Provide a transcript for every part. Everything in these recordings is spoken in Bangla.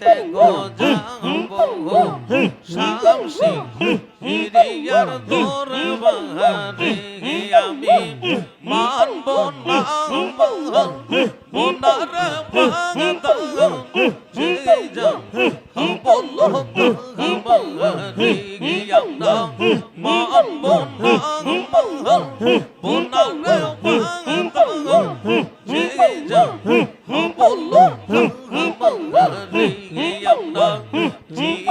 নিতে গো যাব শামসি হিরিয়ার দরবারে আমি মানব না মোনার বাগদা যে যা বলল তোমারে আমরা মানব না মোনার বাগদা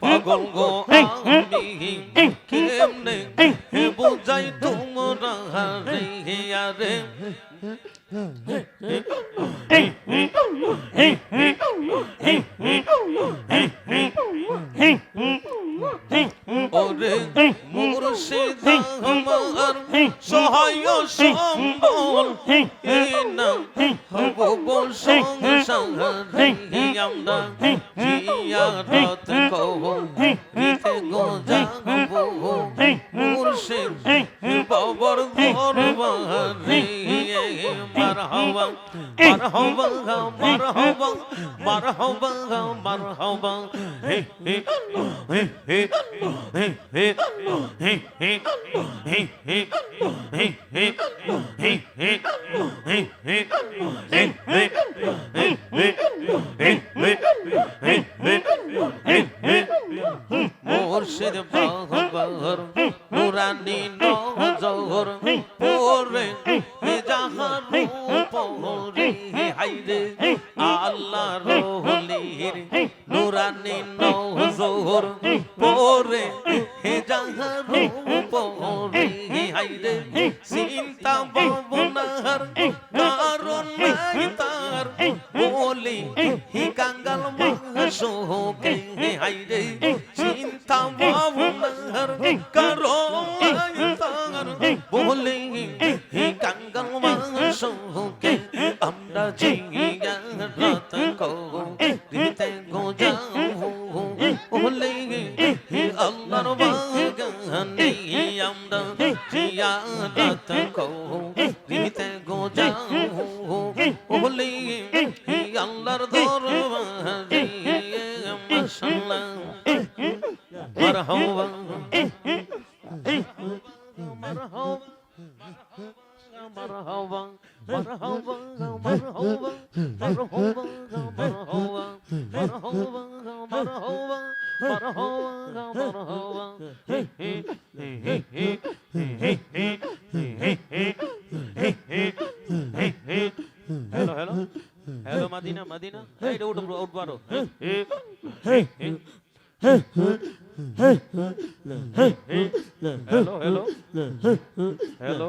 পাগল গো আমি কেমনে বুঝাই তোমরা রে Hey, hey, hey, hey, hey, hey, hey. Bobo song is on the thing yonder. She out of the coho. We can go down the boho. Moon sing. Bobo the water. হে হে হে হে হে হে হে হে হে হে হে হে হে মুর্শিদ বাহর নুরানি নজর ওরে জাহার পরে হাইরে আল্লাহ রহলির নুরানি নজর পরে হে জাহার পরে হাইরে চিন্তা ভাবনার কারণ নাই তার বলি হি কাঙ্গাল মাসোকে হাইরে চিন্তা ভাবনার কারণ মাসোকে আমরা জিয়া রাত কো দিতে গো যাও হি আল্লাহর বাগানে আমরা জিয়া রাত কো দিতে গো যাও হি আল্লাহর দরবারে মাশাআল্লাহ মারহাবা। marhaba marhaba marhaba marhaba marhaba marhaba marhaba marhaba marhaba hey hey hey hey hey hey hey hey hey hey hello hello hello madina madina hey out out baro hey hey hey hey hey hey hello hello hello hello